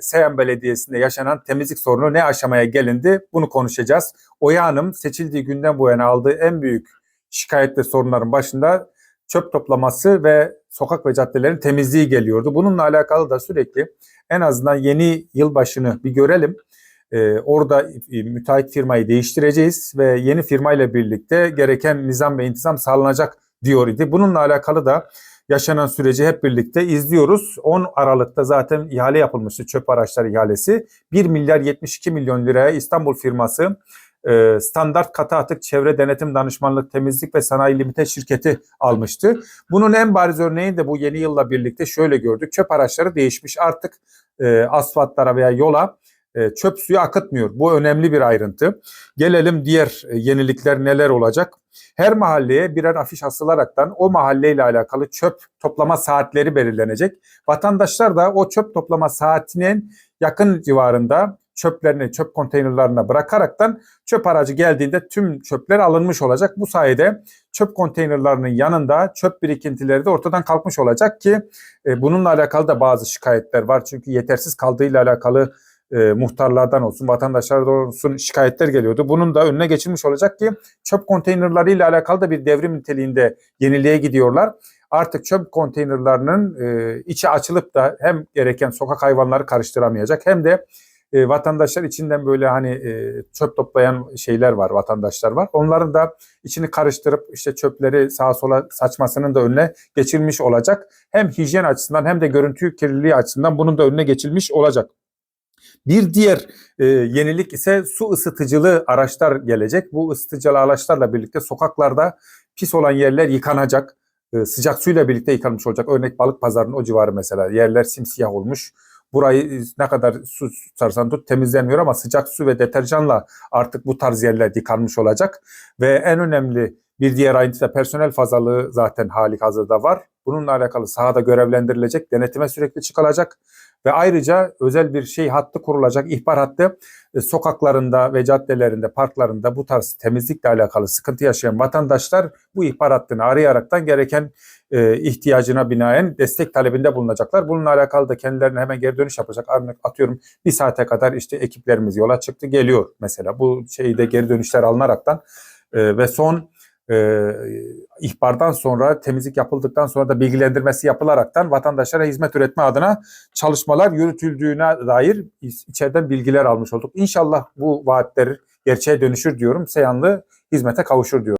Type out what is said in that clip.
Seyhan Belediyesi'nde yaşanan temizlik sorunu ne aşamaya gelindi bunu konuşacağız. Oya Hanım seçildiği günden bu yana aldığı en büyük şikayet ve sorunların başında çöp toplaması ve sokak ve caddelerin temizliği geliyordu. Bununla alakalı da sürekli en azından yeni yılbaşını bir görelim. Ee, orada e, müteahhit firmayı değiştireceğiz ve yeni firmayla birlikte gereken nizam ve intizam sağlanacak diyor idi. Bununla alakalı da yaşanan süreci hep birlikte izliyoruz. 10 Aralık'ta zaten ihale yapılmıştı çöp araçları ihalesi. 1 milyar 72 milyon liraya İstanbul firması e, Standart Katı Atık Çevre Denetim Danışmanlık Temizlik ve Sanayi Limite şirketi almıştı. Bunun en bariz örneğini de bu yeni yılla birlikte şöyle gördük. Çöp araçları değişmiş artık e, asfaltlara veya yola çöp suyu akıtmıyor. Bu önemli bir ayrıntı. Gelelim diğer e, yenilikler neler olacak? Her mahalleye birer afiş asılaraktan o mahalleyle alakalı çöp toplama saatleri belirlenecek. Vatandaşlar da o çöp toplama saatinin yakın civarında çöplerini çöp konteynerlarına bırakaraktan çöp aracı geldiğinde tüm çöpler alınmış olacak. Bu sayede çöp konteynerlarının yanında çöp birikintileri de ortadan kalkmış olacak ki e, bununla alakalı da bazı şikayetler var. Çünkü yetersiz kaldığıyla alakalı e, muhtarlardan olsun, vatandaşlardan olsun şikayetler geliyordu. Bunun da önüne geçilmiş olacak ki çöp konteynerlarıyla alakalı da bir devrim niteliğinde yeniliğe gidiyorlar. Artık çöp konteynerlarının e, içi açılıp da hem gereken sokak hayvanları karıştıramayacak hem de e, vatandaşlar içinden böyle hani e, çöp toplayan şeyler var, vatandaşlar var. Onların da içini karıştırıp işte çöpleri sağa sola saçmasının da önüne geçilmiş olacak. Hem hijyen açısından hem de görüntü kirliliği açısından bunun da önüne geçilmiş olacak. Bir diğer e, yenilik ise su ısıtıcılı araçlar gelecek. Bu ısıtıcılı araçlarla birlikte sokaklarda pis olan yerler yıkanacak. E, sıcak suyla birlikte yıkanmış olacak. Örnek balık pazarının o civarı mesela yerler simsiyah olmuş. Burayı ne kadar su tutarsan tut temizlenmiyor ama sıcak su ve deterjanla artık bu tarz yerler yıkanmış olacak. Ve en önemli bir diğer ayrıntı personel fazlalığı zaten hali hazırda var. Bununla alakalı sahada görevlendirilecek, denetime sürekli çıkılacak ve ayrıca özel bir şey hattı kurulacak, ihbar hattı e, sokaklarında ve caddelerinde, parklarında bu tarz temizlikle alakalı sıkıntı yaşayan vatandaşlar bu ihbar hattını arayaraktan gereken e, ihtiyacına binaen destek talebinde bulunacaklar. Bununla alakalı da kendilerine hemen geri dönüş yapacak. Atıyorum bir saate kadar işte ekiplerimiz yola çıktı geliyor mesela. Bu şeyde geri dönüşler alınaraktan e, ve son e, ihbardan sonra temizlik yapıldıktan sonra da bilgilendirmesi yapılaraktan vatandaşlara hizmet üretme adına çalışmalar yürütüldüğüne dair içeriden bilgiler almış olduk. İnşallah bu vaatler gerçeğe dönüşür diyorum. Seyhanlı hizmete kavuşur diyorum.